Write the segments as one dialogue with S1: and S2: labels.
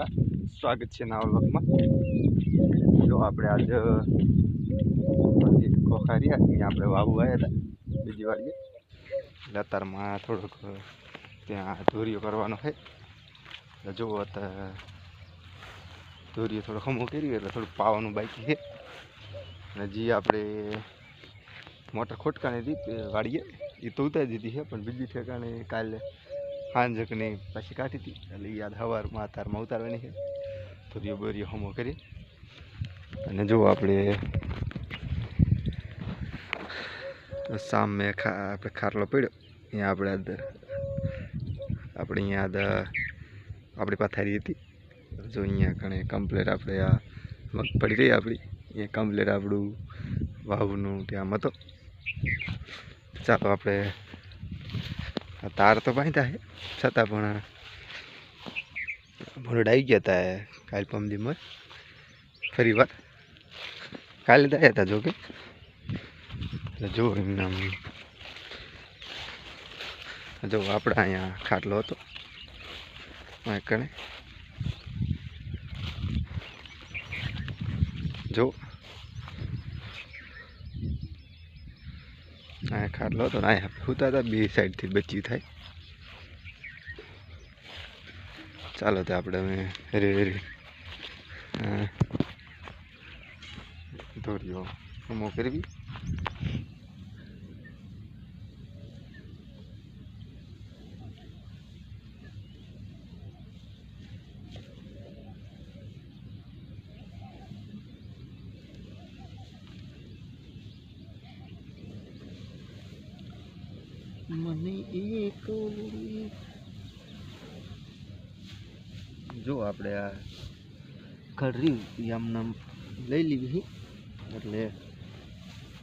S1: એકવાર સ્વાગત છે નવા વ્લોગમાં. જો આપણે આજે કોખારીયા અહીંયા આપણે વાવું આવ્યા હતા બીજી વાડીએ એટલે અત્યારમાં થોડુંક ત્યાં ધોરીઓ કરવાનો છે. એટલે જુઓ અત્યારે ધોરીઓ થોડું ખમો કર્યું એટલે થોડુંક પાવાનું બાકી છે. અને જે આપણે મોટર ખોટકાની હતી વાડીએ. એ તો ઉતારી દીધી છે, પણ બીજી ઠેકાણે કાલે હાંજકની પછી કાઢી હતી એટલે યાદ સવારમાં તારમાં ઉતારવાની છે. ધોરીઓ બોરીઓ હમો કરી. અને જો આપણે સામે આપણે ખારલો પડ્યો. અહીંયા આપણે અંદર, આપણે અહીંયા આદ, આપણી પથારી હતી. જો અહીંયા કણે કમ્પ્લેટ આપણે આ મગફળી રહી આપણી. અહીંયા કમ્પ્લેટ આપણું વાવનું ત્યાં હતો ચાલો આપણે તાર તો બાંધ્યા છે છતાં પણ ભૂંડ આવી ગયા હતા કાલ પમદીમાં ફરી વાર. કાલે જ આવ્યા હતા જોકે એટલે જો એમને જો આપણે અહીંયા ખાટલો હતો. કણે. જો આ ખાટલો હતો ના હુતા હતા, બે સાઈડથી બચ્યું થાય. ચાલો તો આપણે અમે હરી હરી દોરીઓ મને એક જો આપણે આ ખરી એ આમને આમ લઈ લીધી એટલે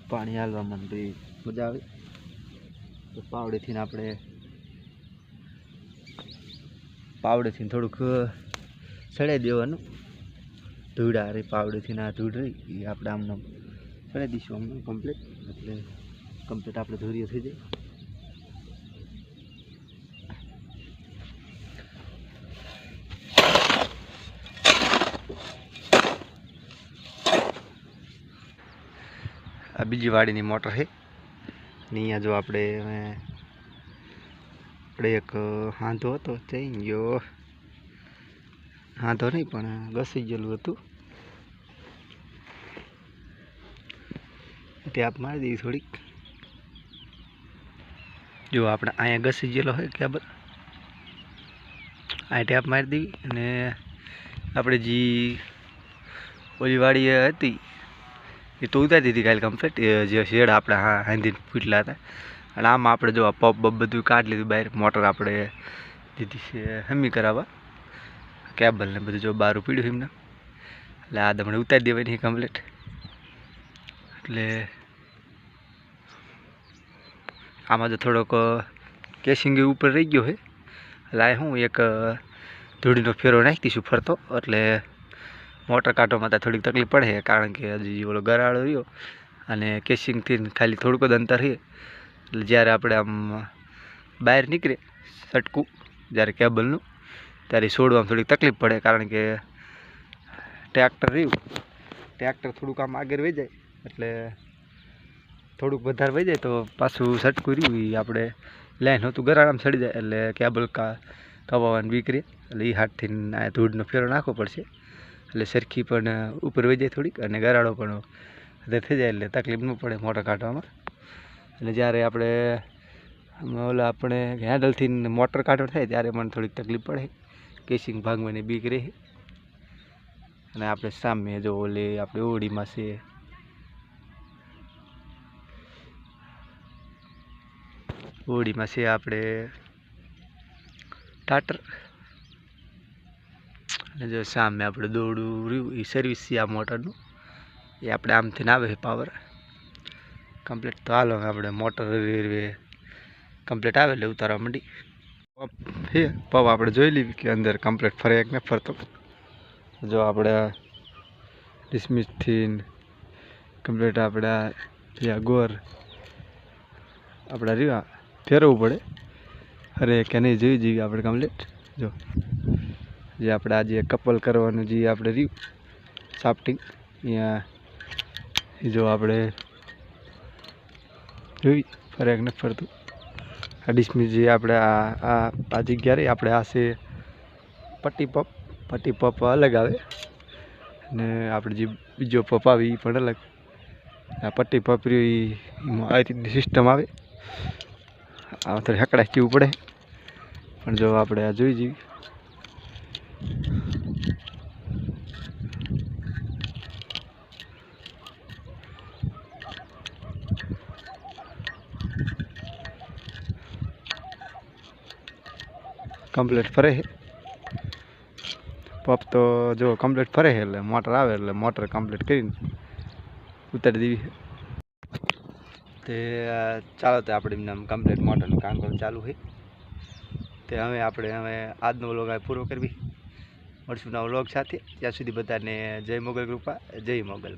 S1: પાણી હાલવા માંડી મજા આવે. તો પાવડેથી આપણે પાવડેથી થોડુંક સડાઈ દેવાનું. ધૂળા રે પાવડેથી ના ધૂળ રહી, એ આપણે આમને સડાઈ દઈશું આમને કમ્પ્લીટ એટલે કમ્પ્લીટ આપણે ધોરીએ થઈ જાય. આ બીજી વાડીની મોટર છે. ને અહીંયા જો આપણે આપણે એક હાંધો હતો થઈ ગયો. હાંધો નહીં, પણ ઘસી ગયેલું હતું. ટેપ મારી દીધી થોડીક. જો આપણે અહીંયા ઘસી ગયેલો હોય કેબલ અહીંયા ટેપ મારી દીધી. અને આપણે જે ઓલી વાડી હતી એ તો ઉતારી દીધી કાલે કમ્પ્લીટ જે શેડ આપણે હા હાંધીને ફૂટલા હતા. અને આમાં આપણે જો પપ બપ બધું કાઢી લીધું બહાર. મોટર આપણે દીધી છે હમી કરાવવા. કેબલને બધું જો બારું પીડ્યું એમને. એટલે આ તમને ઉતારી દેવાની કમ્પ્લીટ એટલે આમાં તો થોડોક કેસિંગ ઉપર રહી ગયો હોય એટલે આ હું એક ધૂળીનો ફેરો નાખી દઈશું ફરતો. એટલે મોટર કાઢવામાં તો થોડીક તકલીફ પડે કારણ કે હજી ઓલો ગરાળો રહ્યો અને કેસિંગથી ખાલી થોડુંક જ અંતર છે. એટલે જ્યારે આપણે આમ બહાર નીકળે સટકું, જ્યારે કેબલનું ત્યારે છોડવામાં થોડીક તકલીફ પડે, કારણ કે ટ્રેક્ટર રહ્યું. ટ્રેક્ટર થોડુંક આમ આગળ વહી જાય, એટલે થોડુંક વધારે વહી જાય તો પાછું સટકું રહ્યું. એ આપણે લાઈન હોતું ગરાળામાં ચડી જાય, એટલે કેબલ કા કવાવાની બીકરી એટલે એ હાથથી આ ધૂળનો ફેરો નાખવો પડશે. એટલે સરખી પણ ઉપર વહી જાય થોડીક અને ગરાળો પણ વધારે થઈ જાય એટલે તકલીફ ન પડે મોટર કાઢવામાં. એટલે જ્યારે આપણે ઓલા આપણે હેન્ડલથી મોટર કાઢવા થાય ત્યારે પણ થોડીક તકલીફ પડે. કેસિંગ ભાંગવાની બીક રહે. અને આપણે સામે જો ઓલી આપણે ઓળીમાં છે. ઓળીમાં છે આપણે ટાટર. અને જો સામે આપણે દોડું રહ્યું, એ સર્વિસ છે આ મોટરનું. એ આપણે આમથી આવે પાવર કમ્પ્લીટ તો હાલો આપણે મોટર કમ્પ્લીટ આવે એટલે ઉતારવા માંડી. હે, પવ આપણે જોઈ લીધી કે અંદર કમ્પ્લીટ ફરે એક ને ફરતો. જો આપણે ડિસમિસથી કમ્પ્લીટ આપણે ત્યાં ગોર આપણે રહ્યા ફેરવવું પડે. અરે કે નહીં, જોઈ જઈએ આપણે કમ્પ્લીટ જો. જે આપણે આજે કપલ કરવાનું જે આપણે રહ્યું સાફ્ટિંગ અહીંયા જો આપણે જોઈ ફરેક ને ફરતું. આ ડિસ્મિસ જે આપણે આ આ આ જગ્યા આપણે આ છે પટ્ટી પપ. પટ્ટી પપ અલગ આવે. અને આપણે જે બીજો પપ આવે એ પણ અલગ. આ પટ્ટી પપ રહ્યું ઈ આ રીતની સિસ્ટમ આવે. આ થોડી હકડાશ જેવું પડે. પણ જો આપણે આ જોઈ જઈએ. કમ્પ્લીટ ફરે છે પપ તો જો કમ્પ્લીટ ફરે છે એટલે મોટર આવે એટલે મોટર કમ્પ્લીટ કરીને ઉતારી દેવી તે ચાલો તો આપણે એમને કમ્પ્લીટ મોટરનું કામ કામ ચાલુ છે તે હવે આપણે હવે આજનો વ્લોગ પૂરો કરવી. મળશું નવા વ્લોગ સાથે. ત્યાં સુધી બધાને જય મોગલ કૃપા જય મોગલ.